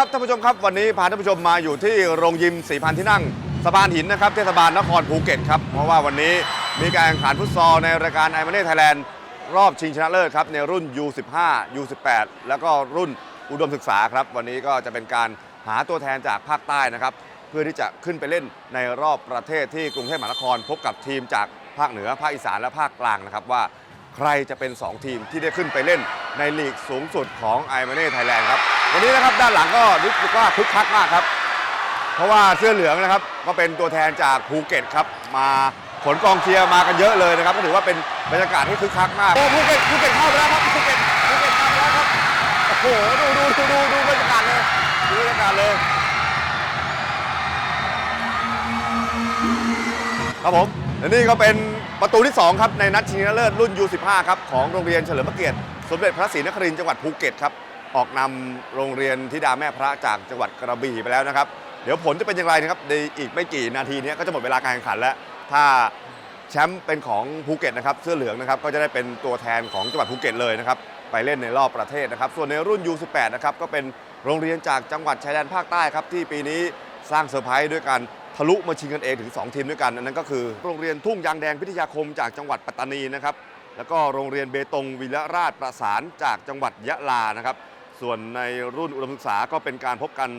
ครับท่านผู้ชมครับ วันนี้พาท่านผู้ชมมาอยู่ที่โรงยิมสีพันที่นั่งสะพานหินนะครับเทศบาลนครภูเก็ตครับเพราะว่าวันนี้มีการแข่งขันฟุตซอลในรายการไอมาเน่ไทยแลนด์รอบชิงชนะเลิศครับในรุ่น U15 U18 แล้วก็รุ่นอุดมศึกษาครับ วันนี้ก็จะเป็นการหาตัวแทนจากภาคใต้นะครับ เพื่อที่จะขึ้นไปเล่นในรอบประเทศที่กรุงเทพมหานคร พบกับทีมจากภาคเหนือภาคอีสานและภาคกลางนะครับว่า รจะเป็น 2 ทีมที่ได้ขึ้นไปเล่นในลีกสูงสุดของไอมาเน่ไทยแลนด์ครับวันนี้นะครับด้านหลังก็รู้สึกว่าคึกคักมากครับ เพราะว่าเสื้อเหลืองนะครับก็เป็นตัวแทนจากภูเก็ตครับมาขนกองเชียร์มากันเยอะเลยนะครับ ก็ถือว่าเป็นบรรยากาศที่คึกคักมากโอ้ภูเก็ตภูเก็ตเข้าไปแล้วครับภูเก็ตภูเก็ตเข้าไปแล้วครับโอ้โหดูดูดูดูดูบรรยากาศเลยดูบรรยากาศเลยครับผม และนี่ก็เป็นประตูที่ 2 ครับในนัดชิงชนะเลิศรุ่น U15 ครับของโรงเรียนเฉลิมพระเกียรติสมเด็จพระศรีนครินทร์จังหวัดภูเก็ตครับออกนำโรงเรียนธิดาแม่พระจากจังหวัดกระบี่ไปแล้วนะครับ เดี๋ยวผลจะเป็นอย่างไรนะครับในอีกไม่กี่นาทีเนี้ก็จะหมดเวลาการแข่งขันแล้ว ถ้าแชมป์เป็นของภูเก็ตนะครับเสื้อเหลืองนะครับก็จะได้เป็นตัวแทนของจังหวัดภูเก็ตเลยนะครับไปเล่นในรอบประเทศนะครับ ส่วนในรุ่น U18 นะครับก็เป็นโรงเรียนจากจังหวัดชายแดนภาคใต้ครับที่ปีนี้สร้างเซอร์ไพรส์ด้วยกัน ทะลุมาชิงกันเองถึง 2 ทีมด้วยกันนั้นก็คือ โรงเรียนทุ่งยางแดงพิทยาคมจากจังหวัดปัตตานีนะครับแล้วก็โรงเรียนเบตงวิลราชประสานจากจังหวัดยะลานะครับส่วนในรุ่นอุดมศึกษาก็เป็นการพบกัน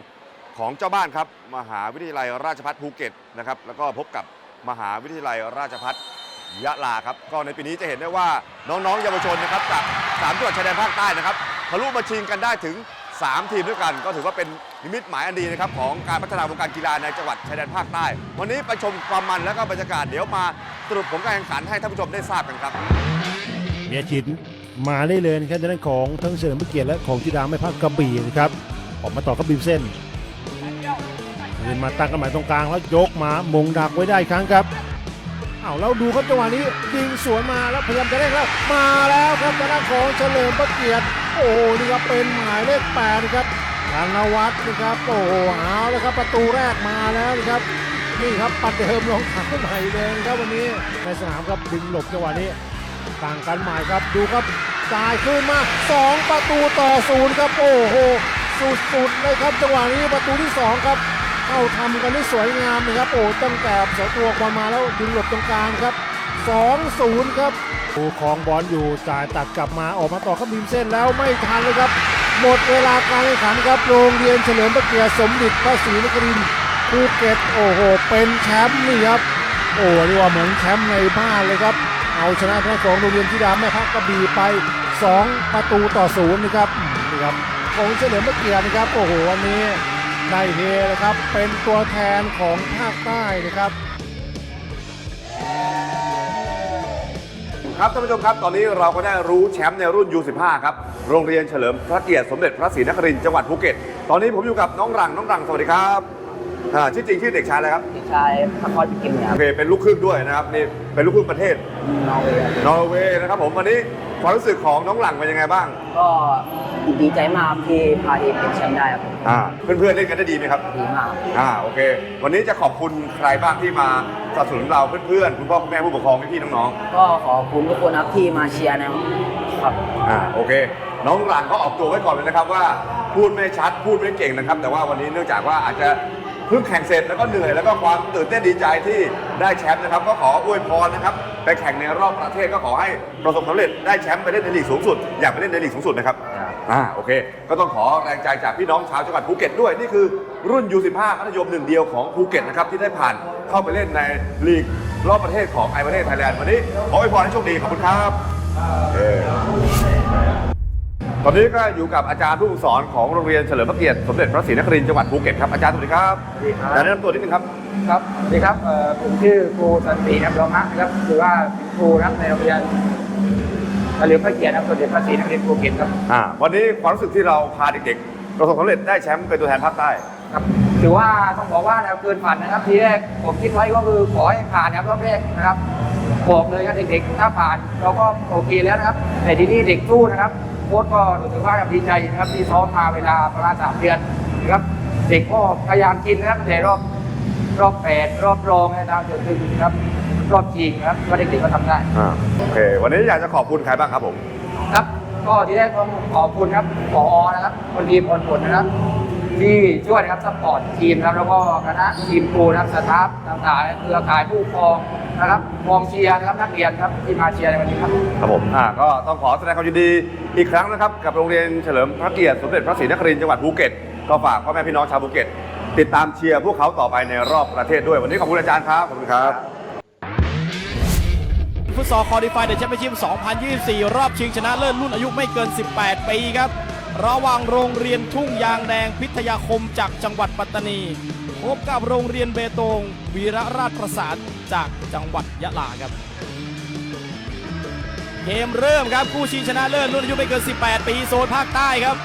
ของเจ้าบ้านครับมหาวิทยาลัยราชภัฏภูเก็ตนะครับแล้วก็พบกับมหาวิทยาลัยราชภัฏยะลาครับก็ในปีนี้จะเห็นได้ว่าน้องๆเยาวชนนะครับจากสามจังหวัดชายแดนภาคใต้นะครับทะลุมาชิงกันได้ถึง 3 ทีมด้วยกัน ก็ถือว่าเป็นนิมิตหมายอันดีนะครับของการพัฒนาวงการกีฬาในจังหวัดชายแดนภาคใต้ วันนี้ไปชมความมันและก็บรรยากาศเดี๋ยวมาสรุปผลการแข่งขันให้ท่านผู้ชมได้ทราบกันครับเมียฉินมาได้เลยนะครับในด้านของทั้งเฉลิมพระเกียรติและของจิดาไม่พักกระบี่นะครับออกมาต่อกับบิมเส้นเดินมาตั้งกันหมายตรงกลางแล้วยกมามงดักไว้ได้ครั้งครับอ้าวแล้วดูครับจังหวะนี้ยิงสวนมาแล้วพยายามจะเร่งแล้วมาแล้วครับทางด้านของเฉลิมพระเกียรติ โอ้โหนี่ครับเป็นหมายเลขแปดครับธนวัฒน์นะครับโอ้โหเอาแล้วครับประตูแรกมาแล้วนะครับนี่ครับปัดเดิมรองเท้าใหม่เลยครับวันนี้ในสนามครับดึงหลบจังหวะนี้ต่างกันใหม่ครับดูครับจ่ายขึ้นมา 2 ประตูต่อศูนย์ครับโอ้โหสุดๆเลยครับจังหวะนี้ประตูที่ 2 ครับเข้าทำกันได้สวยงามนะครับโอ้ตั้งแต่เสตัวบอลมาแล้วดึงหลบตรงกลางครับ 2-0 ครับดูคลองบอลอยู่จ่ายตัดกลับมาออกมาต่อครับริมเส้นแล้วไม่ทันเลยครับ หมดเวลาการแข่งขันครับโรงเรียนเฉลิมพระเกียรติสมเด็จพระศรีนครินทร์ภูเก็ตโอ้โห เป็นแชมป์นี่ครับ โอ้เรียกว่าเหมือนแชมป์ในบ้านเลยครับ เอาชนะทางของโรงเรียนที่ดาแม่พักกระบี่ไป 2 ประตูต่อศูนย์นะครับนี่ครับของเฉลิมพระเกียรตินะครับ โอ้โหวันนี้ได้เฮเลยครับเป็นตัวแทนของภาคใต้นะครับ ครับท่านผู้ชมครับ ตอนนี้เราก็ได้รู้แชมป์ในรุ่น U15 ครับ โรงเรียนเฉลิมพระเกียรติสมเด็จพระศรีนครินทร์จังหวัดภูเก็ต ตอนนี้ผมอยู่กับน้องรังน้องรังสวัสดีครับอ่าชื่อจริงชื่อเด็กชายอะไรครับ เด็กชายพระคอยพิกิมเนี่ยคโอรับเคเป็นลูกครึ่งด้วยนะครับนี่เป็นลูกครึ่งประเทศ นอร์เวย์นอร์เวย์นะครับผมวันนี้ความรู้สึกของน้องหลังเป็นยังไงบ้าง ก็ดีใจมากครับที่พาทีมเป็นแชมป์ได้ครับอ่าเพื่อนๆเล่นกันได้ดีไหมครับ ดีมาก อ่าโอเค วันนี้จะขอบคุณใครบ้างที่มาสนับสนุนเราเพื่อนๆคุณพ่อคุณแม่ผู้ปกครองพี่ๆน้องๆก็ขอบคุณทุกคนครับที่มาเชียร์นะครับอ่าโอเค น้องหลังก็ออกตัวไว้ก่อนเลยนะครับว่าพูดไม่ชัดพูดไม่เก่งนะครับ แต่ว่าวันนี้เนื่องจากว่าอาจจะเพิ่งแข่งเสร็จแล้วก็เหนื่อยแล้วก็ความตื่นเต้นดีใจที่ได้แชมป์นะครับ ก็ขออวยพรนะครับไปแข่งในรอบประเทศก็ขอให้ประสบความสำเร็จได้แชมป์ไปเล่นในลีกสูงสุด อยากไปเล่นในลีกสูงสุดนะครับอ่าโอเค ก็ต้องขอแรงใจจากพี่น้องชาวจังหวัดภูเก็ตด้วยนี่คือรุ่น U15 มัธยมหนึ่งเดียวของภูเก็ตนะครับที่ได้ผ่านเข้าไปเล่นในลีกรอบประเทศของไอประเทศไทยแลนด์วันนี้ขออวยพรให้โชคดีขอบคุณครับเออ ตอนนี้ก็อยู่กับอาจารย์ผู้ฝึกสอนของโรงเรียนเฉลิมพระเกียรติสมเด็จพระศรีนครินทร์จังหวัดภูเก็ตครับอาจารย์สวัสดีครับสวัสดีครับ อาจารย์แนะนำตัวนิดนึงครับครับสวัสดีครับเอ่อผมชื่อครูสันติอับรอมะนะครับหรือว่าเป็นครูนะครับในโรงเรียนเฉลิมพระเกียรตินะครับสมเด็จพระศรีนครินทร์ภูเก็ตครับอ่าวันนี้ความรู้สึกที่เราพาเด็กๆประสบความสำเร็จได้แชมป์เป็นตัวแทนภาคใต้ ครับถือว่าต้องบอกว่านะครับเกินฝันนะครับทีแรกผมคิดไว้ก็คือขอให้ผ่านนะครับรอบแรกนะครับบอกเลยครับเด็กๆถ้าผ่านเราก็โอเคแล้วนะครับ แต่ทีนี้เด็กสู้นะครับโค้ชก็รู้สึกว่าดีใจนะครับที่ซ้อมมาเวลาประมาณสามเดือนนะครับเด็กก็พยายามกินนะครับแต่รอบรอบแปดรอบรองนะครับจนถึงนะครับรอบชิงนะครับว่าเด็กๆก็ทำได้อ่าโอเค วันนี้อยากจะขอบคุณใครบ้างครับผม ครับ ก็ที่แรกต้องขอบคุณครับผอนะครับคนดีพลผลนะครับ ที่ช่วยนะครับสปอร์ตทีมนะครับแล้วก็คณะทีมครูนะครับสตาฟต่างๆเครือข่ายผู้ปกครองนะครับกองเชียร์นะครับนักเรียนครับที่มาเชียร์ในวันนี้ครับ ครับผมอ่าก็ต้องขอแสดงความยินดีอีกครั้งนะครับกับโรงเรียนเฉลิมพระเกียรติสมเด็จพระศรีนครินทร์จังหวัดภูเก็ตก็ฝากพ่อแม่พี่น้องชาวภูเก็ตติดตามเชียร์พวกเขาต่อไปในรอบประเทศด้วยวันนี้ขอบคุณอาจารย์ครับขอบคุณครับฟุตซอลคอร์ดิฟายเดอะแชมเปี้ยนชิพ2024 รอบชิงชนะเลิศรุ่นอายุไม่เกิน 18 ปีครับ ระหว่างโรงเรียนทุ่งยางแดงพิทยาคมจากจังหวัดปัตตานี พบกับโรงเรียนเบตงวีระราชประสานจากจังหวัดยะลาครับ เกมเริ่มครับคู่ชิงชนะเลิศรุ่นอายุไม่เกิน 18 ปีโซนภาคใต้ครับ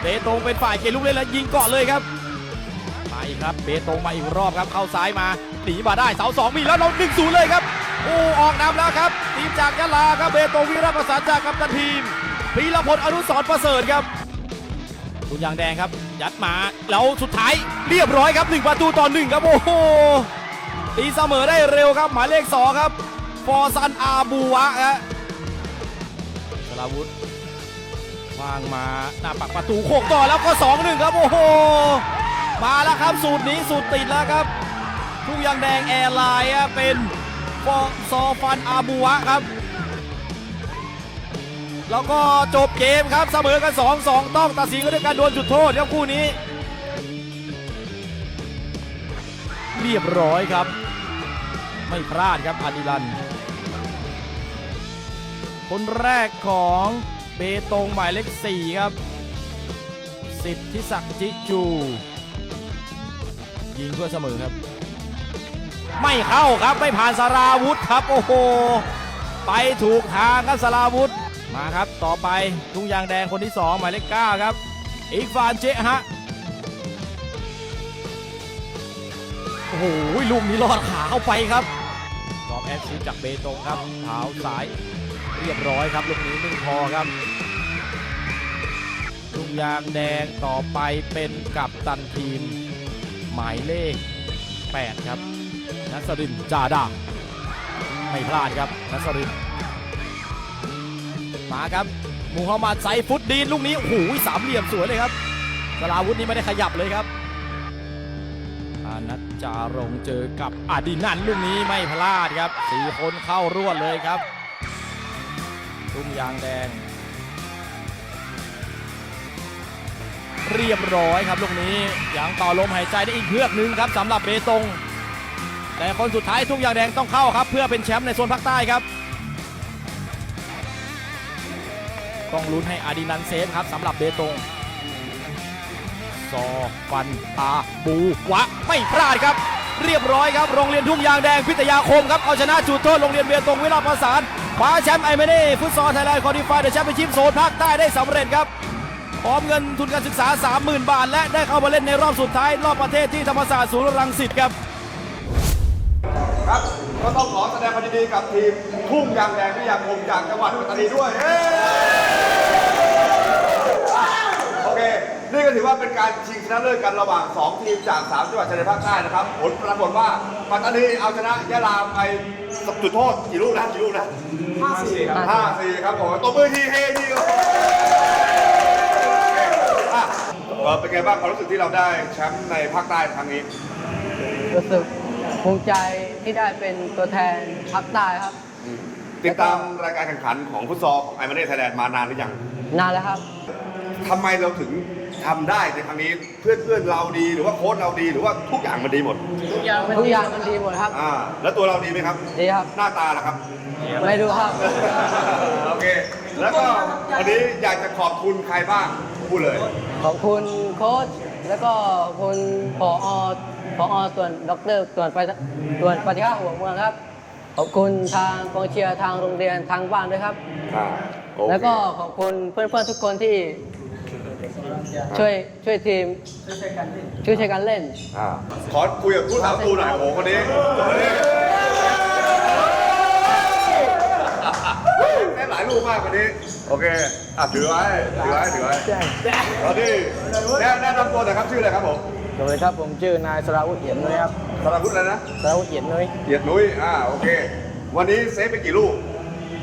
เบตงเป็นฝ่ายเกมลุกเล่นและยิงเก่อนเลยครับมาอีกครับเบตงมาอีกรอบครับเข้าซ้ายมาหนีมาได้เสาสองมีแล้วเราหนึ่งศูนย์เลยครับโอ้ออกนำแล้วครับทีมจากยะลาครับเบตงวิรประสานจากกัปตันทีม พีรพลอนุสรประเสริฐครับคุณยางแดงครับ ยัดมาแล้วสุดท้ายเรียบร้อยครับหนึ่งประตูต่อหนึ่งครับโอ้โหตีเสมอได้เร็วครับ หมายเลขสองครับฟอซันอาบูวะครับสลาวุธวางมาหน้าปักประตูโขกต่อแล้วก็2-1ครับโอ้โหมาแล้วครับสูตรนี้สูตรติดแล้วครับทุ่งยางแดงแอร์ไลน์เป็นฟอซอฟันอาบูวะครับ แล้วก็จบเกมครับเสมอกัน 2-2 ต้องตัดสินกันด้วยการดวลจุดโทษครับคู่นี้ เรียบร้อยครับ ไม่พลาดครับอาดิลัน คนแรกของเบตงหมายเลข4ครับ สิทธิศักดิ์จิจู ยิงเพื่อเสมอครับ ไม่เข้าครับไม่ผ่านสาราวุธครับ โอ้โห ไปถูกทางครับสาราวุธ มาครับต่อไปทุ่งยางแดงคนที่ 2 หมายเลข9ครับ อีกฟานเจฮะโอ้โหลูกนี้ลอดขาเข้าไปครับกอมแอดซิจากเบตงครับเท้าสายเรียบร้อยครับลูกนี้ไม่งพอครับลูกยางแดงต่อไปเป็นกับตันทีม หมายเลข 8 ครับนัสรินจาดาไม่พลาดครับนัสริน มาครับมูฮัมหมัดไซฟุตดีนลูกนี้โอ้โหสามเหลี่ยมสวยเลยครับสลาวุธนี่ไม่ได้ขยับเลยครับอานัทจารงเจอกับอดินันลูกนี้ไม่พลาดครับสี่คนเข้ารวดเลยครับทุ่งยางแดง เรียบร้อยครับลูกนี้ยังต่อลมหายใจได้อีกเพือกหนึ่งครับสำหรับเบตง แต่คนสุดท้ายทุ่งยางแดงต้องเข้าครับ เพื่อเป็นแชมป์ในโซนภาคใต้ครับ ต้องลุ้นให้อาดินันเซฟครับสำหรับเบตงซอฟันตาบูวะไม่พลาดครับ เรียบร้อยครับโรงเรียนทุ่งยางแดงพิทยาคมครับเอาชนะจุดโทษโรงเรียนเบตงวิลาประสานคว้าแชมป์ไอเมเน่ฟุตซอลไทยแลนด์คอร์ดิฟายเดอะแชมเปี้ยนชิพโซนภาคใต้ได้สำเร็จครับพร้อมเงินทุนการศึกษา 30,000 บาท และได้เข้ามาเล่นในรอบสุดท้าย รอบประเทศที่ธรรมศาสตร์ศูนย์รังสิตครับครับ ก็ต้องขอแสดงความยินดีกับทีมทุ่งยางแดงพิทยาคมจากจังหวัดปัตตานีด้วย นี่ก็ถือว่าเป็นการชิงชนะเลิศกันระหว่าง 2 ทีมจาก 3 จังหวัดชายแดนภาคใต้นะครับ ผลปรากฏว่าปัตตานีเอาชนะยะลาไปจุดโทษกี่ลูกนะกี่ลูกนะห้าสี่ครับห้าสี่ครับผมตบมือทีเฮทีครับอะเอ่อเป็นไงบ้างความรู้สึกที่เราได้แชมป์ในภาคใต้ครั้งนี้ รู้สึกภูมิใจที่ได้เป็นตัวแทนภาคใต้ครับ ติดตามรายการแข่งขันของฟุตซอลของไอมาเน่ไทยแลนด์มานานหรือยังนานแล้วครับ ทำไมเราถึง ทำได้ในครั้งนี้เพื่อนเพื่อนๆเราดีหรือว่าโค้ชเราดีหรือว่าทุกอย่างมันดีหมดทุกอย่างทุกอย่างมันดีหมดครับ อ่าแล้วตัวเราดีไหมครับ ดีครับ หน้าตาล่ะครับ ไม่ดูครับ โอเค แล้วก็วันนี้อยากจะขอบคุณใครบ้างพูดเลย ขอบคุณโค้ชแล้วก็ขอบคุณผอผอส่วนด็อกเตอร์ส่วนไปส่วนปฏิภาณหัวเมืองครับ ขอบคุณทางกองเชียร์ทางโรงเรียนทางบ้านด้วยครับ อ่าโอเคแล้วก็ขอบคุณเพื่อนๆทุกคนที่ ช่วยช่วยทีมช่วยช่วยกันเล่น อ่าขอคุยกับผู้สาวตูหน่อยโอ้โหคนนี้คนนี้เล่นหลายลูกมากคนนี้ โอเค อะถือไว้ ถือไว้ ถือไว้ตอนนี้แนะแนะนำตัวหน่อยครับชื่ออะไรครับผมสวัสดีครับผมชื่อนายสราวุฒิเอียนนุ้ยครับสารพุทธอะไรนะสราวุฒิเอียนนุ้ยเหยียดนุ้ย อ่า โอเค วันนี้เซฟไปกี่ลูก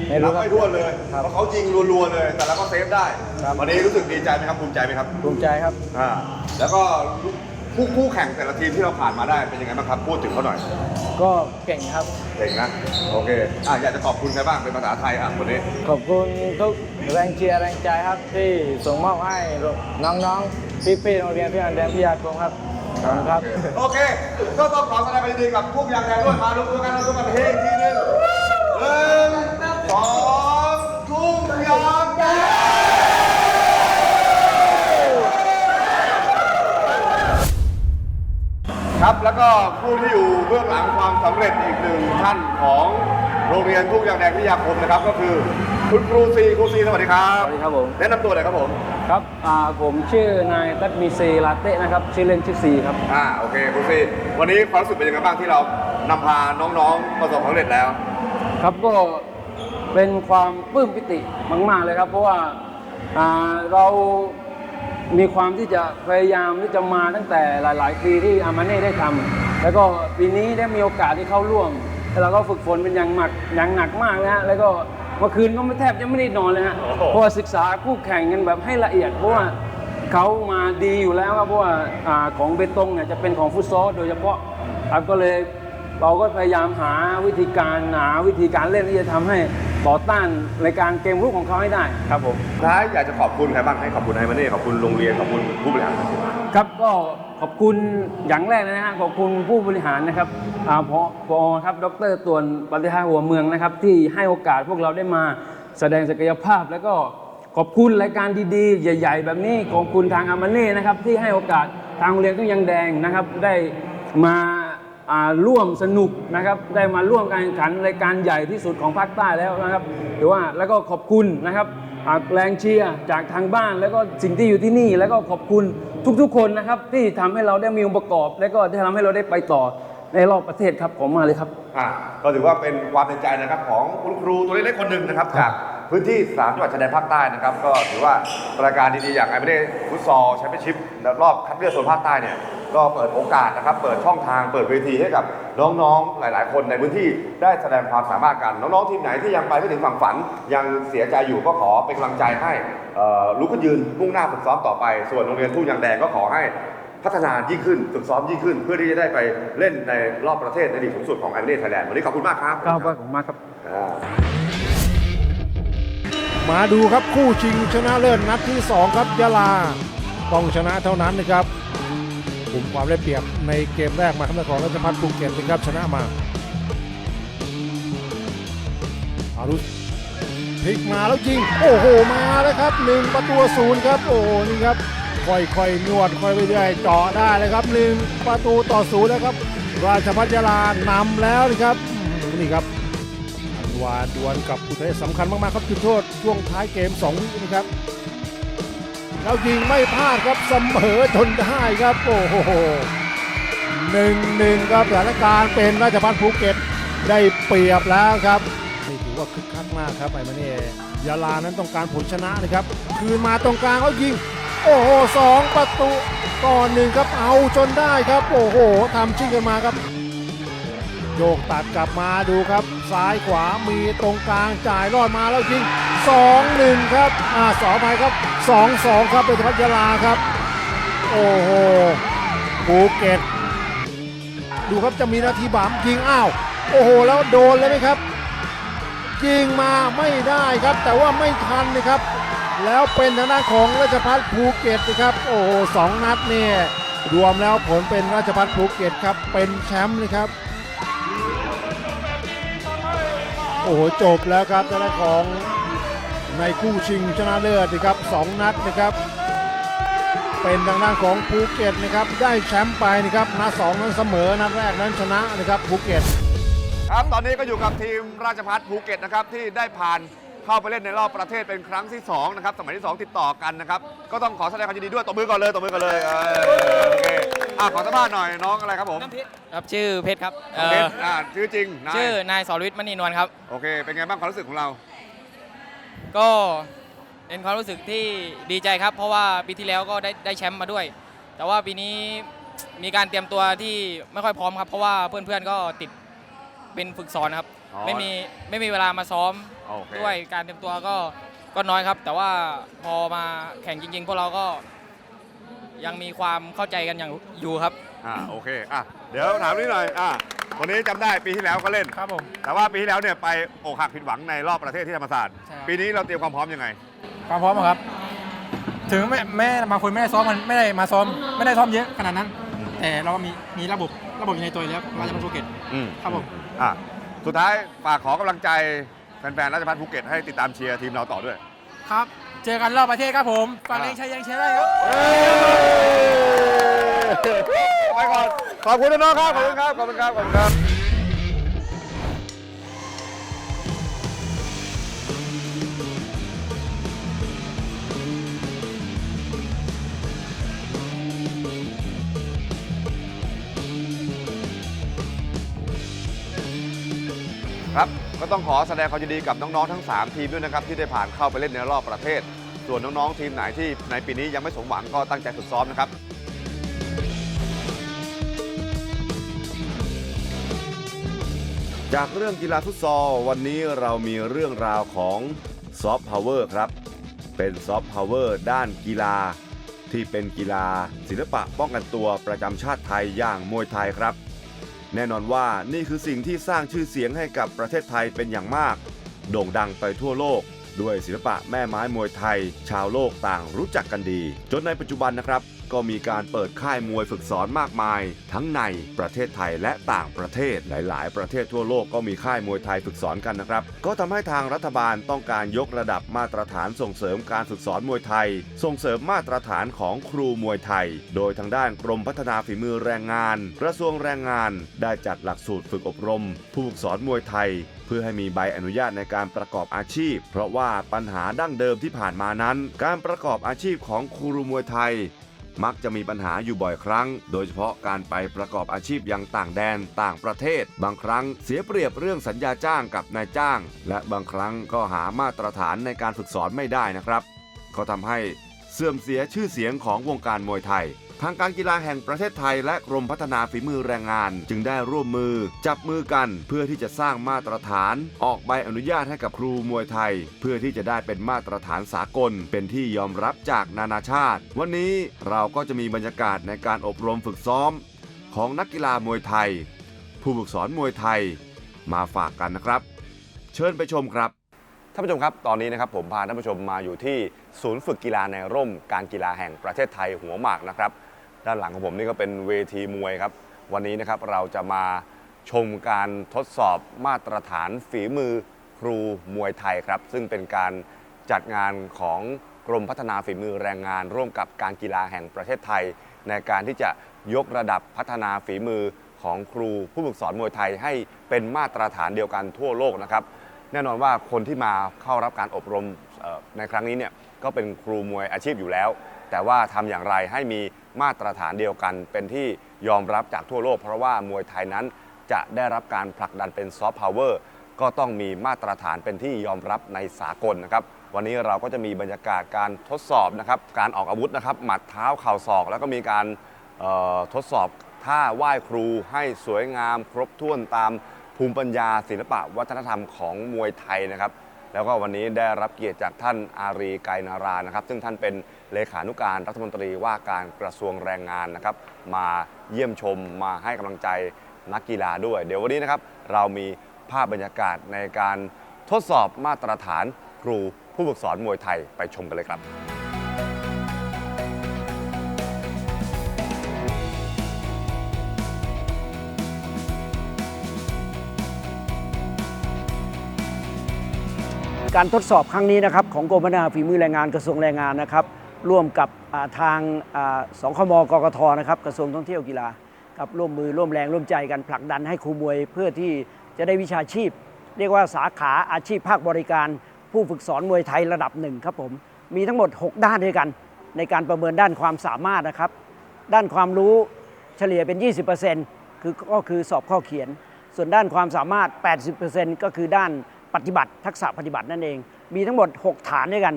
ไม่รู้นับครับ ไม่ถ้วนเลย ครับ เพราะเขายิงรัวๆเลย แต่เราก็เซฟได้ครับวันนี้รู้สึกดีใจไหมครับภูมิใจไหมครับ ภูมิใจครับ อ่า แล้วก็คู่คู่แข่งแต่ละทีมที่เราผ่านมาได้เป็นยังไงบ้างครับ พูดถึงเขาหน่อย ก็เก่งครับ เก่งนะ โอเค อะอยากจะขอบคุณใครบ้างเป็นภาษาไทยอะคนนี้ ขอบคุณทุกแรงเชียร์แรงใจครับที่ส่งมอบให้น้องๆ พี่ๆโรงเรียนพี่อันแดนพิยากรมครับขอบคุณครับ โอเค ก็ต้องขอแสดงความยินดีกับทุกอย่างแดงด้วย มาดูตัวกันเราดูกันเฮงทีหนึงหนึ่ง สองทุกอย่างแดงครับแล้วก็ผู้ที่อยู่เบื้องหลังความสำเร็จอีกหนึ่งท่านของโรงเรียนทุกอย่างแดงพิทยาคมนะครับ ก็คือคุณครูซีครูซีสวัสดีครับสวัสดีครับผม แนะนำตัวหน่อยครับผมครับอ่าผมชื่อนายตัดมีเซลาเต้นะครับ ชื่อเล่นชื่อซีครับ อ่าโอเคครูซีวันนี้ความรู้สึกเป็นยังไงบ้างที่เรานำพาน้องๆประสบความสำเร็จแล้ว ครับก็ เป็นความปลื้มปิติมากๆเลยครับ เพราะว่าเรามีความที่จะพยายามที่จะมาตั้งแต่หลาย ๆ ปีที่อามาเน่ได้ทำแล้วก็ปีนี้ได้มีโอกาสที่เข้าร่วมแล้วเราก็ฝึกฝนเป็นอย่างหนักอย่างหนักมากนะฮะแล้วก็เมื่อคืนก็ไม่แทบจะไม่ได้นอนเลยฮะเพราะว่าศึกษาคู่แข่งกันแบบให้ละเอียดเพราะว่าเขามาดีอยู่แล้วครับเพราะว่าอ่าของเบตงเนี่ยจะเป็นของฟุตซอลโดยเฉพาะครับก็เลย เราก็พยายามหาวิธีการหาวิธีการเล่นที่จะทำให้ต่อต้านในการเกมรุกของเขาให้ได้ครับผมท้ายอยากจะขอบคุณใครบ้างให้ขอบคุณไฮมาเน่ขอบคุณโรงเรียนขอบคุณผู้บริหารครับก็ขอบคุณอย่างแรกเลยนะฮะขอบคุณผู้บริหารนะครับอ่าพอพอครับดรตวนปฏิภาณหัวเมืองนะครับ ที่ให้โอกาสพวกเราได้มาแสดงศักยภาพแล้วก็ขอบคุณรายการดีๆ ใหญ่ ๆ แบบนี้ขอบคุณทางอามาเน่นะครับที่ให้โอกาสทางโรงเรียนก็ยังแดงนะครับได้มาอ่า ร่วมสนุกนะครับ ได้มาร่วมการแข่งขันรายการใหญ่ที่สุดของภาคใต้แล้วนะครับหรือว่าแล้วก็ขอบคุณนะครับแรงเชียร์จากทางบ้าน แล้วก็สิ่งที่อยู่ที่นี่ แล้วก็ขอบคุณทุกๆคนนะครับที่ทำให้เราได้มีองค์ประกอบ และก็ได้ทำให้เราได้ไปต่อ ในรอบประเทศครับผมมาเลยครับ อะก็ถือว่าเป็นความในใจนะครับของคุณครูตัวเล็กๆคนหนึ่งนะครับจากพื้นที่สามจังหวัดชายแดนภาคใต้นะครับ ก็ถือว่ารายการดีๆอย่างไอไม่ได้ฟุตซอลแชมเปี้ยนชิพรอบคัดเลือกโซนภาคใต้เนี่ยก็เปิดโอกาสนะครับ เปิดช่องทางเปิดเวทีให้กับน้องๆหลาย ๆ คนในพื้นที่ได้แสดงความสามารถกัน น้องๆทีมไหนที่ยังไปไม่ถึงฝั่งฝัน ยังเสียใจอยู่ก็ขอเป็นกำลังใจให้เอ่อลุกขึ้นยืนมุ่งหน้าฝึกซ้อมต่อไป ส่วนโรงเรียนทุ่งยางแดงก็ขอให้ พัฒนายิ่งขึ้นฝึกซ้อมยิ่งขึ้น เพื่อที่จะได้ไปเล่นในรอบประเทศในลีกสูงสุดของแอนเด t ไทยแลนด์วันนี้ขอบคุณมากครับขอบคุณมากครับอ่า มาดูครับคู่ชิงชนะเลิศนัดที่ 2 ครับยะลา ต้องชนะเท่านั้นนะครับกลุ่มความได้เปรียบในเกมแรกมาครับนครราชพัฒภูเก็ตนะครับชนะมาอารุสพลิกมาแล้วยิง โอ้โหมาแล้วครับหนึ่งประตูศูนย์ครับ โอ้โหนี่ครับ ค่อยๆนวดค่อยไปเรื่อยเจาะได้เลยครับหนึ่งประตูต่อศูนย์แล้วครับ ราชพัฒยาลานำแล้วนะครับนี่ครับอันวาดวลกับอุทัยสำคัญมากๆครับจุดโทษช่วงท้ายเกม2วินะครับแล้วยิงไม่พลาดครับเสมอจนได้ครับโอ้โหหนึ่งหนึ่งครับสถานการณ์เป็นราชพัฒภูเก็ตได้เปรียบแล้วครับนี่ถือว่าคึกคักมากครับไอ้มาเนี่ยยาลานั้นต้องการผลชนะนะครับ คืนมาตรงกลางเขายิง โอ้โหสองประตูก่อนหนึ่งครับเอาจนได้ครับ โอ้โหทำชิงกันมาครับ โยกตัดกลับมาดูครับ ซ้ายขวามีตรงกลางจ่ายรอดมาแล้วยิง2 1ครับอ่าสองไปครับ 2 2 ครับเป็นพัทยาลาครับ โอ้โหภูเก็ตดูครับจะมีนาทีบามยิงอ้าว โอ้โห แล้วโดนเลยไหมครับยิงมาไม่ได้ครับ แต่ว่าไม่ทันนะครับ แล้วเป็นทางด้านของราชพัฒภูเก็ตนะครับ โอ้โหสองนัดเนี่ยรวมแล้วผลเป็นราชพัฒภูเก็ตครับ เป็นแชมป์นะครับ โอ้โหจบแล้วครับทางด้านของในคู่ชิงชนะเลิศนะครับสองนัดนะครับ เป็นทางด้านของภูเก็ตนะครับ ได้แชมป์ไปนะครับนัดสองนั้นเสมอนัดแรกนั้นชนะนะครับภูเก็ต ครับตอนนี้ก็อยู่กับทีมราชพัฒภูเก็ตนะครับที่ได้ผ่าน เข้าไปเล่นในรอบประเทศเป็นครั้งที่2นะครับสมัยที่ 2 ติดต่อกันนะครับก็ต้องขอแสดงความยินดีด้วยตบมือก่อนเลยตบมือก่อนเลยเออโอเคอะขอสัมภาษณ์หน่อยน้องอะไรครับผมครับชื่อเพชรครับน้องเพชรอ่าชื่อจริงนายชื่อนายสรวิทย์มณีนวลครับ โอเค เป็นไงบ้างความรู้สึกของเรา ก็เป็นความรู้สึกที่ดีใจครับ เพราะว่าปีที่แล้วก็ได้ได้แชมป์มาด้วย แต่ว่าปีนี้มีการเตรียมตัวที่ไม่ค่อยพร้อมครับ เพราะว่าเพื่อนๆก็ติดเป็นฝึกสอนครับ อ๋อไม่มีไม่มีเวลามาซ้อมโอเค ด้วยการเตรียมตัวก็ก็น้อยครับ แต่ว่าพอมาแข่งจริง ๆ พวกเราก็ยังมีความเข้าใจกันอย่างอยู่ครับ อ่าโอเคอะเดี๋ยวถามนิดหน่อยอะคนนี้จำได้ปีที่แล้วก็เล่น ครับผม แต่ว่าปีที่แล้วเนี่ยไปอกหักผิดหวังในรอบประเทศที่ธรรมศาสตร์ ใช่ครับ ปีนี้เราเตรียมความพร้อมยังไง ความพร้อมอะครับ ถึงแม่แม่บางคนไม่ได้ซ้อมมันไม่ได้มาซ้อมไม่ได้ซ้อมเยอะขนาดนั้น แต่เราก็มีมีระบบระบบอยู่ในตัวอยู่แล้วราชพัฒภูเก็ต อืมครับผม อะ สุดท้ายฝากขอกำลังใจแฟนๆราชพัฒภูเก็ตให้ติดตามเชียร์ทีมเราต่อด้วย ครับ เจอกันรอบประเทศครับผมฝั่งเองชัยยังเชียร์ได้ครับ ไปก่อน ขอบคุณน้องๆครับ ขอบคุณครับ ขอบคุณครับ ขอบคุณครับ ครับ ก็ต้องขอแสดงความยินดีกับน้องๆทั้ง 3 ทีมด้วยนะครับที่ได้ผ่านเข้าไปเล่นในรอบประเทศส่วนน้องๆทีมไหนที่ในปีนี้ยังไม่สมหวังก็ตั้งใจฝึกซ้อมนะครับจากเรื่องกีฬาฟุตซอลวันนี้เรามีเรื่องราวของซอฟต์พาวเวอร์ครับ เป็นซอฟต์พาวเวอร์ด้านกีฬา ที่เป็นกีฬาศิลปะป้องกันตัวประจำชาติไทยอย่างมวยไทยครับ แน่นอนว่านี่คือสิ่งที่สร้างชื่อเสียงให้กับประเทศไทยเป็นอย่างมาก โด่งดังไปทั่วโลก ด้วยศิลปะแม่ไม้มวยไทย ชาวโลกต่างรู้จักกันดี จนในปัจจุบันนะครับ ก็มีการเปิดค่ายมวยฝึกสอนมากมาย ทั้งในประเทศไทยและต่างประเทศหลาย ๆ ประเทศทั่วโลกก็มีค่ายมวยไทยฝึกสอนกันนะครับ ก็ทำให้ทางรัฐบาลต้องการยกระดับมาตรฐานส่งเสริมการฝึกสอนมวยไทย ส่งเสริมมาตรฐานของครูมวยไทย โดยทางด้านกรมพัฒนาฝีมือแรงงาน กระทรวงแรงงาน ได้จัดหลักสูตรฝึกอบรม ผู้ฝึกสอนมวยไทย พื่อให้มีใบอนุญาตในการประกอบอาชีพ เพราะว่าปัญหาดั้งเดิมที่ผ่านมานั้น การประกอบอาชีพของครูมวยไทย มักจะมีปัญหาอยู่บ่อยครั้ง โดยเฉพาะการไปประกอบอาชีพยังต่างแดนต่างประเทศ บางครั้งเสียเปรียบเรื่องสัญญาจ้างกับนายจ้าง และบางครั้งก็หามาตรฐานในการฝึกสอนไม่ได้นะครับ ก็ทำให้เสื่อมเสียชื่อเสียงของวงการมวยไทย ทางการกีฬาแห่งประเทศไทยและกรมพัฒนาฝีมือแรงงาน จึงได้ร่วมมือ จับมือกันเพื่อที่จะสร้างมาตรฐาน ออกใบอนุญาตให้กับครูมวยไทย เพื่อที่จะได้เป็นมาตรฐานสากล เป็นที่ยอมรับจากนานาชาติ วันนี้เราก็จะมีบรรยากาศในการอบรมฝึกซ้อม ของนักกีฬามวยไทย ผู้ฝึกสอนมวยไทย มาฝากกันนะครับ เชิญไปชมครับท่านผู้ชมครับ ตอนนี้นะครับผมพาท่านผู้ชมมาอยู่ที่ศูนย์ฝึกกีฬาในร่มการกีฬาแห่งประเทศไทยหัวหมากนะครับ ด้านหลังของผมนี่ก็เป็นเวทีมวยครับ วันนี้นะครับเราจะมาชมการทดสอบมาตรฐานฝีมือครูมวยไทยครับ ซึ่งเป็นการจัดงานของกรมพัฒนาฝีมือแรงงาน ร่วมกับการกีฬาแห่งประเทศไทย ในการที่จะยกระดับพัฒนาฝีมือของครูผู้ฝึกสอนมวยไทยให้เป็นมาตรฐานเดียวกันทั่วโลกนะครับ แน่นอนว่าคนที่มาเข้ารับการอบรมในครั้งนี้เนี่ยก็เป็นครูมวยอาชีพอยู่แล้ว แต่ว่าทำอย่างไรให้มี มาตรฐานเดียวกัน เป็นที่ยอมรับจากทั่วโลก เพราะว่ามวยไทยนั้นจะได้รับการผลักดันเป็นซอฟต์พาวเวอร์ก็ต้องมีมาตรฐานเป็นที่ยอมรับในสากลนะครับ วันนี้เราก็จะมีบรรยากาศการทดสอบนะครับ การออกอาวุธนะครับ หมัดเท้าเข่าศอก แล้วก็มีการทดสอบท่าไหว้ครูให้สวยงาม ครบถ้วนตามภูมิปัญญาศิลปะวัฒนธรรมของมวยไทยนะครับ แล้วก็วันนี้ได้รับเกียรติจากท่านอารีไกรนารานะครับ ซึ่งท่านเป็น เลขานุการรัฐมนตรีว่าการกระทรวงแรงงานนะครับ มาเยี่ยมชมมาให้กำลังใจนักกีฬาด้วย เดี๋ยววันนี้นะครับเรามีภาพบรรยากาศในการทดสอบมาตรฐานครูผู้ฝึกสอนมวยไทยไปชมกันเลยครับ การทดสอบครั้งนี้นะครับของกรมพัฒนาฝีมือแรงงานกระทรวงแรงงานนะครับ ร่วมกับทางอ่าสคมกกทนะครับกระทรวงท่องเที่ยวกีฬาครับร่วมมือร่วมแรงร่วมใจกันผลักดันให้ครูมวยเพื่อที่จะได้วิชาชีพ เรียกว่าสาขาอาชีพภาคบริการ ผู้ฝึกสอนมวยไทยระดับหนึ่งครับผมมีทั้งหมด 6 ด้านด้วยกัน ในการประเมินด้านความสามารถนะครับ ด้านความรู้เฉลี่ยเป็น 20%คือก็คือสอบข้อเขียน ส่วนด้านความสามารถ 80%ก็คือด้านปฏิบัติทักษะปฏิบัตินั่นเอง มีทั้งหมด 6 ฐานด้วยกัน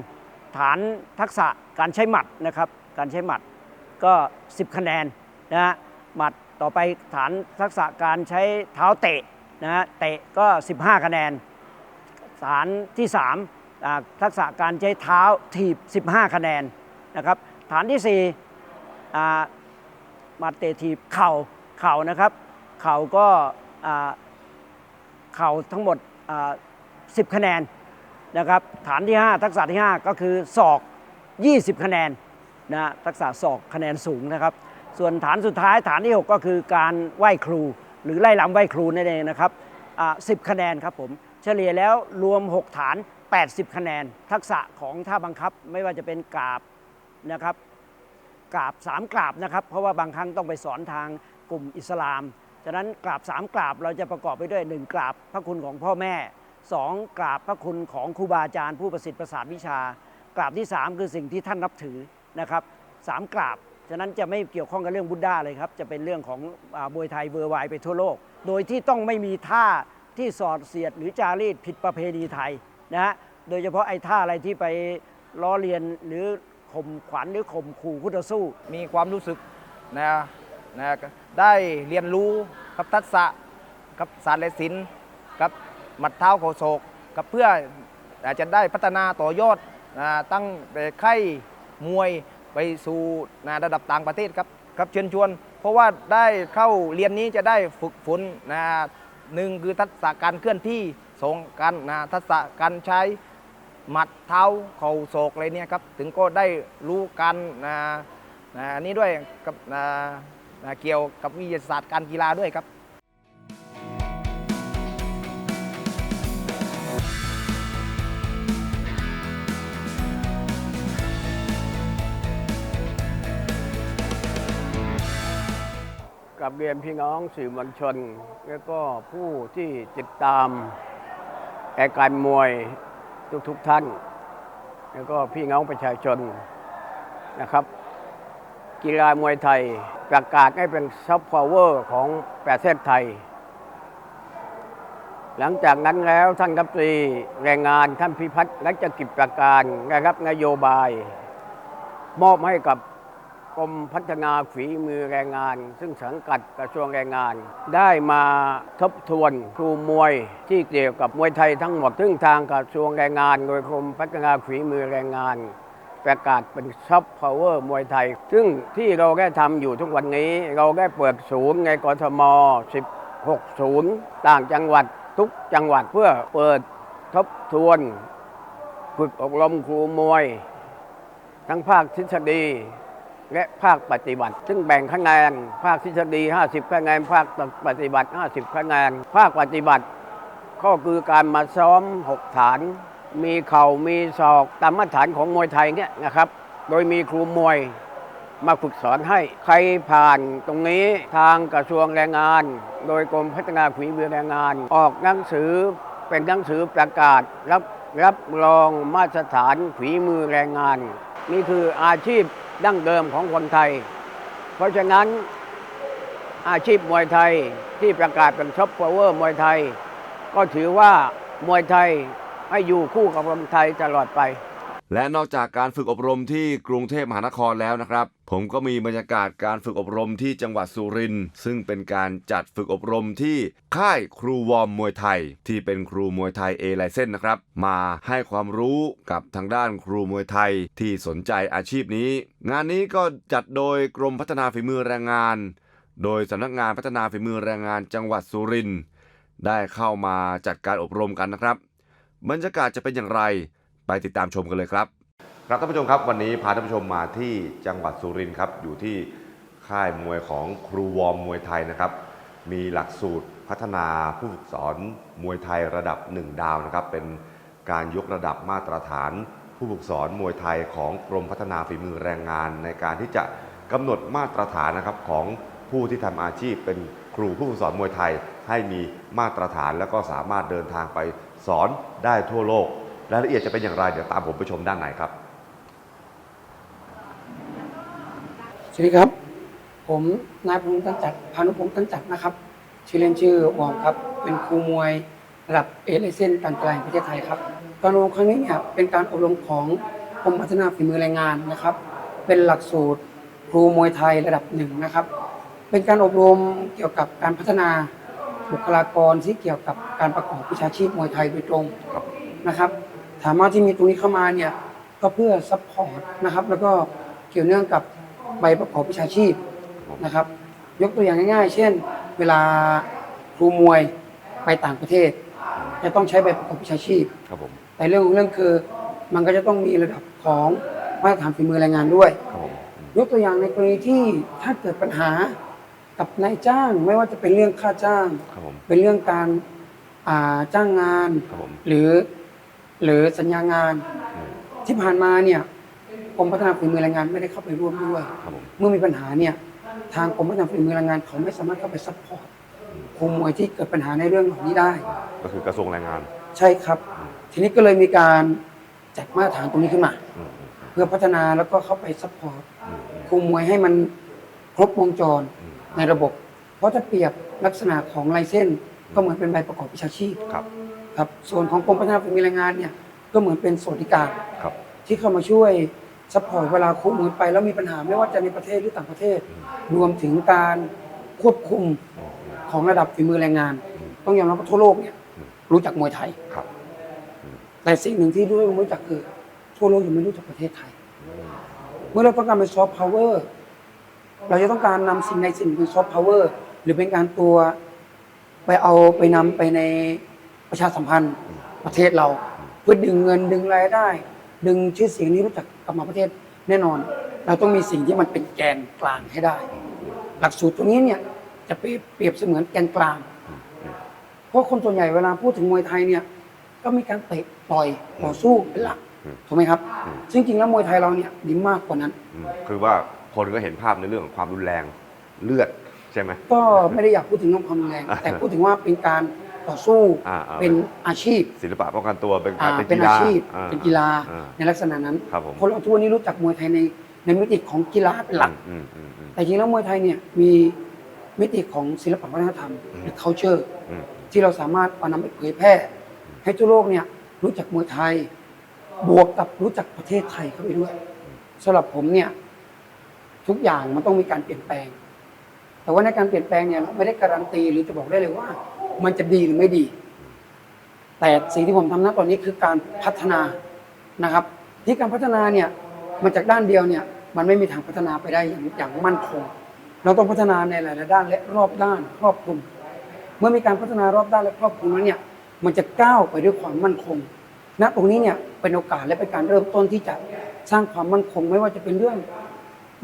ฐานทักษะการใช้หมัดนะครับ การใช้หมัดก็ 10 คะแนนนะฮะหมัดต่อไปฐานทักษะการใช้เท้าเตะนะฮะเตะก็ 15 คะแนน ฐานที่3ทักษะการใช้เท้าถีบ 15 คะแนนนะครับ ฐานที่4อ่าหมัดเตะถีบเข่าเข่านะครับ เข่าก็เข่าทั้งหมด10 คะแนน นะครับฐานที่ 5 ทักษะที่ 5 ก็คือศอก 20 คะแนนนะทักษะศอกคะแนนสูงนะครับ ส่วนฐานสุดท้ายฐานที่ 6 ก็คือการไหว้ครู หรือไล่ลำไหว้ครูนั่นเองนะครับอ่า10คะแนนครับผมเฉลี่ยแล้วรวม 6 ฐาน 80 คะแนน ทักษะของท่าบังคับไม่ว่าจะเป็นกราบนะครับกราบ3กราบนะครับเพราะว่าบางครั้งต้องไปสอนทางกลุ่มอิสลามฉะนั้นกราบ3กราบเราจะประกอบไปด้วย 1 กราบพระคุณของพ่อแม่ 2 กราบพระคุณของครูบาอาจารย์ผู้ประสิทธิ์ประสาทวิชา กราบที่ 3 คือสิ่งที่ท่านนับถือนะครับสามกราบ ฉะนั้นจะไม่เกี่ยวข้องกับเรื่องบุตด้าเลยครับ จะเป็นเรื่องของอามวยไทยเวอร์ไวไปทั่วโลก โดยที่ต้องไม่มีท่าที่สอดเสียดหรือจารีตผิดประเพณีไทยนะฮะ โดยเฉพาะไอ้ท่าอะไรที่ไปล้อเลียนหรือข่มขวัญหรือข่มขู่คู่ต่อสู้ มีความรู้สึกนะนะได้เรียนรู้กับทักษะกับศาสตร์และศิลป์กับ หมัดเท้าโคโศกกับเพื่ออาจจะได้พัฒนาต่อยอดนะตั้งแต่ไข่มวยไปสู่นะระดับต่างประเทศครับครับเชิญชวน เพราะว่าได้เข้าเรียนนี้จะได้ฝึกฝนนะหนึ่งคือทักษะการเคลื่อนที่สองการนะทักษะการใช้หมัดเท้าเข่าโศกอะไรเนี่ยครับถึงก็ได้รู้กันนะนะอันนี้ด้วยกับนะนะเกี่ยวกับวิทยาศาสตร์การกีฬาด้วยครับ กับเรียนพี่น้องสื่อมวลชน แล้วก็ผู้ที่ติดตามอาการมวยทุกๆทท่าน แล้วก็พี่น้องประชาชนนะครับ กีฬามวยไทยประกาศให้เป็นซอฟต์พาวเวอร์ของประเทศไทย หลังจากนั้นแล้วท่านรัฐมนตรีแรงงานท่านพิพัฒน์รัชกิจประการได้รับนโยบาย มอบให้กับ กรมพัฒนาฝีมือแรงงาน ซึ่งสังกัดกระทรวงแรงงาน ได้มาทบทวนครูมวยที่เกี่ยวกับมวยไทยทั้งหมด ซึ่งทางกระทรวงแรงงาน โดยกรมพัฒนาฝีมือแรงงาน ประกาศเป็นซอฟต์พาวเวอร์มวยไทย ซึ่งที่เราได้ทำอยู่ทุกวันนี้ เราได้เปิดศูนย์ในกทม 16 ศูนย์ต่างจังหวัดทุกจังหวัดเพื่อเปิดทบทวนฝึกอบรมครูมวย ทั้งภาคทฤษฎี และภาคปฏิบัติ ซึ่งแบ่งคะแนนภาคทฤษฎี 50 คะแนน ภาคปฏิบัติ 50 คะแนน ภาคปฏิบัติก็คือการมาซ้อม 6 ฐาน มีเข่ามีศอกตามมาตรฐานของมวยไทยเนี่ยนะครับ โดยมีครูมวยมาฝึกสอนให้ใครผ่านตรงนี้ทางกระทรวงแรงงาน โดยกรมพัฒนาฝีมือแรงงาน ออกหนังสือเป็นหนังสือประกาศรับรับรองมาตรฐานฝีมือแรงงาน นี่คืออาชีพ ดั้งเดิมของคนไทย เพราะฉะนั้นอาชีพมวยไทยที่ประกาศเป็นซอปพาวเวอร์มวยไทย ก็ถือว่ามวยไทยให้อยู่คู่กับคนไทยตลอดไป และนอกจากการฝึกอบรมที่กรุงเทพมหานครแล้วนะครับ ผมก็มีบรรยากาศการฝึกอบรมที่จังหวัดสุรินทร์ซึ่งเป็นการจัดฝึกอบรมที่ค่ายครูวอร์มมวยไทย ที่เป็นครูมวยไทยเอไลเซนนะครับ มาให้ความรู้กับทางด้านครูมวยไทยที่สนใจอาชีพนี้ งานนี้ก็จัดโดยกรมพัฒนาฝีมือแรงงาน โดยสำนักงานพัฒนาฝีมือแรงงานจังหวัดสุรินทร์ได้เข้ามาจัดการอบรมกันนะครับ บรรยากาศจะเป็นอย่างไร ไปติดตามชมกันเลยครับ ครับท่านผู้ชมครับวันนี้พาท่านผู้ชมมาที่จังหวัดสุรินทร์ครับอยู่ที่ค่ายมวยของครูวอมมวยไทยนะครับ มีหลักสูตรพัฒนาผู้ฝึกสอนมวยไทยระดับ 1 ดาวนะครับ เป็นการยกระดับมาตรฐาน ผู้ฝึกสอนมวยไทยของกรมพัฒนาฝีมือแรงงาน ในการที่จะกำหนดมาตรฐานนะครับของผู้ที่ทำอาชีพเป็นครูผู้ฝึกสอนมวยไทยให้มีมาตรฐานแล้วก็สามารถเดินทางไปสอนได้ทั่วโลกรายละเอียดจะเป็นอย่างไรเดี๋ยวตามผมไปชมด้านในครับ สวัสดีครับ ผมนายพงษ์ตั้งจัดพานุพงษ์ตั้งจัดนะครับ ชื่อเล่นชื่อวอมครับ เป็นครูมวยระดับเอเลเซนการกีฬาแห่งประเทศไทยครับ การอบรมครั้งนี้เนี่ยเป็นการอบรมของกรมพัฒนาฝีมือแรงงานนะครับ เป็นหลักสูตรครูมวยไทยระดับหนึ่งนะครับ เป็นการอบรมเกี่ยวกับการพัฒนาบุคลากรที่เกี่ยวกับการประกอบวิชาชีพมวยไทยโดยตรงนะครับ ถามว่าที่มีตรงนี้เข้ามาเนี่ยก็เพื่อซัพพอร์ตนะครับ แล้วก็เกี่ยวเนื่องกับ ใบประกอบวิชาชีพนะครับ ยกตัวอย่างง่ายๆ เช่น เวลาครูมวยไปต่างประเทศ จะต้องใช้ใบประกอบวิชาชีพ ครับผมแต่เรื่องของเรื่องคือมันก็จะต้องมีระดับของมาตรฐานฝีมือแรงงานด้วย ครับผมยกตัวอย่างในกรณีที่ถ้าเกิดปัญหากับนายจ้างไม่ว่าจะเป็นเรื่องค่าจ้าง ครับผมเป็นเรื่องการอ่าจ้างงาน ครับผม หรือหรือสัญญางานอืมที่ผ่านมาเนี่ย กรมพัฒนาฝีมือแรงงานไม่ได้เข้าไปร่วมด้วยครับผมเมื่อมีปัญหาเนี่ยทางกรมพัฒนาฝีมือแรงงานเขาไม่สามารถเข้าไปซัพพอร์ตครูมวยที่เกิดปัญหาในเรื่องเหล่านี้ได้ ก็คือกระทรวงแรงงานใช่ครับ ทีนี้ก็เลยมีการจัดมาตรฐานตรงนี้ขึ้นมา อืมอืมเพื่อพัฒนาแล้วก็เข้าไปซัพพอร์ตอืมอืมครูมวยให้มันครบวงจรอืมในระบบ เพราะถ้าเปรียบลักษณะของลายเส้นก็เหมือนเป็นใบประกอบวิชาชีพครับครับส่วนของกรมพัฒนาฝีมือแรงงานเนี่ยก็เหมือนเป็นสวัสดิการ ครับที่เข้ามาช่วย ซัพพอร์ตเวลาครูมวยไปแล้วมีปัญหาไม่ว่าจะในประเทศหรือต่างประเทศ รวมถึงการควบคุมของระดับฝีมือแรงงาน ต้องยอมรับว่าทั่วโลกเนี่ยรู้จักมวยไทยครับ แต่สิ่งหนึ่งที่ด้วยรู้จักคือทั่วโลกยังไม่รู้จักประเทศไทย เมื่อเราต้องการเป็นซอฟต์พาวเวอร์เราจะต้องการนำสิ่งในสิ่งเป็นซอฟต์พาวเวอร์หรือเป็นการตัวไปเอาไปนำไปในประชาสัมพันธ์ประเทศเรา เพื่อดึงเงินดึงรายได้ ดึงชื่อเสียงนี้รู้จักกลับมาประเทศแน่นอน เราต้องมีสิ่งที่มันเป็นแกนกลางให้ได้ หลักสูตรตรงนี้เนี่ยจะเปรียบเปรียบเสมือนแกนกลาง เพราะคนส่วนใหญ่เวลาพูดถึงมวยไทยเนี่ยก็มีการเตะต่อยต่อสู้เป็นหลักอืมถูกไหมครับอืมซึ่งจริงแล้วมวยไทยเราเนี่ยดีมากกว่านั้นอืมคือว่าคนก็เห็นภาพในเรื่องของความรุนแรงเลือดใช่ไหมก็ไม่ได้อยากพูดถึงเรื่องความรุนแรง แต่พูดถึงว่าเป็นการ ต่อสู้อ่าอ่า เป็นอาชีพศิลปะป้องกันตัวเป็นอ่าการเป็นเป็นกีอาฬาชีพอ่เป็นกีฬาอ่าในลักษณะนั้น ครับผมคนเราทุกวันนี้รู้จักมวยไทยในในมิติของกีฬาเป็นหลัก อืมอืมอืม แต่จริงแล้วมวยไทยเนี่ยมีมิติของศิลปะวัฒนธรรมหรือ culture อืม ที่เราสามารถเอานำไปเผยแพร่ ให้ทั่วโลกเนี่ยรู้จักมวยไทย บวกกับรู้จักประเทศไทยเข้าไปด้วยสำหรับผมเนี่ยทุกอย่างมันต้องมีการเปลี่ยนแปลง แต่ว่าในการเปลี่ยนแปลงเนี่ยเราไม่ได้การันตีหรือจะบอกได้เลยว่า มันจะดีหรือไม่ดี แต่สิ่งที่ผมทำณตอนนี้คือการพัฒนานะครับ ที่การพัฒนาเนี่ยมาจากด้านเดียวเนี่ย มันไม่มีทางพัฒนาไปได้อย่างอย่างมั่นคง เราต้องพัฒนาในหลายๆด้านและรอบด้านครอบคลุม เมื่อมีการพัฒนารอบด้านและครอบคลุมแล้วเนี่ย มันจะก้าวไปด้วยความมั่นคง ณตรงนี้เนี่ยเป็นโอกาสและเป็นการเริ่มต้นที่จะสร้างความมั่นคงไม่ว่าจะเป็นเรื่อง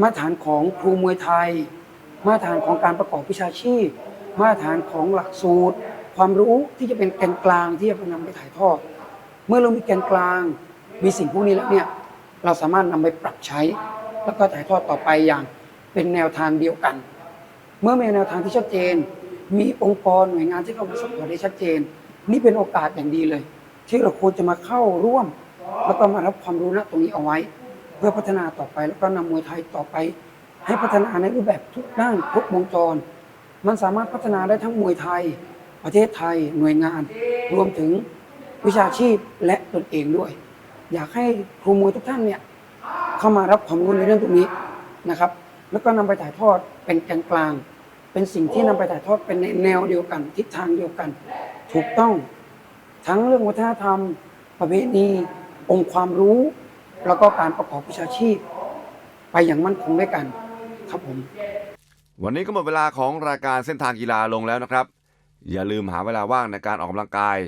มาตรฐานของครูมวยไทย มาตรฐานของการประกอบวิชาชีพ มาตรฐานของหลักสูตร ความรู้ที่จะเป็นแกนกลางที่จะนำไปถ่ายทอด เมื่อเรามีแกนกลาง มีสิ่งพวกนี้แล้วเนี่ยเราสามารถนำไปปรับใช้ แล้วก็ถ่ายทอดต่อไปอย่างเป็นแนวทางเดียวกัน เมื่อมีแนวทางที่ชัดเจน มีองค์กรหน่วยงานที่เข้ามาสปอร์ตได้ชัดเจน นี่เป็นโอกาสอย่างดีเลย ที่เราควรจะมาเข้าร่วม แล้วก็มารับความรู้ณตรงนี้เอาไว้ เพื่อพัฒนาต่อไปแล้วก็นำมวยไทยต่อไป ให้พัฒนาในรูปแบบทุกด้านครบวงจร มันสามารถพัฒนาได้ทั้งมวยไทย ประเทศไทย หน่วยงาน รวมถึงวิชาชีพและตนเองด้วย อยากให้ครูมวยทุกท่านเนี่ยเข้ามารับความรู้ในเรื่องตรงนี้นะครับ แล้วก็นำไปถ่ายทอดเป็นแกนกลาง เป็นสิ่งที่นำไปถ่ายทอดเป็นในแนวเดียวกัน ทิศทางเดียวกัน ถูกต้องทั้งเรื่องวัฒนธรรม ประเพณีองค์ความรู้ แล้วก็การประกอบวิชาชีพ ไปอย่างมั่นคงด้วยกันครับผม วันนี้ก็หมดเวลาของรายการเส้นทางกีฬาลงแล้วนะครับ อย่าลืมหาเวลาว่างในการออกกำลังกาย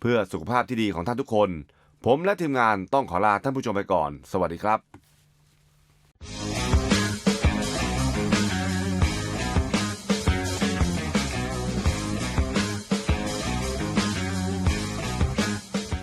เพื่อสุขภาพที่ดีของท่านทุกคน ผมและทีมงานต้องขอลาท่านผู้ชมไปก่อน สวัสดีครับ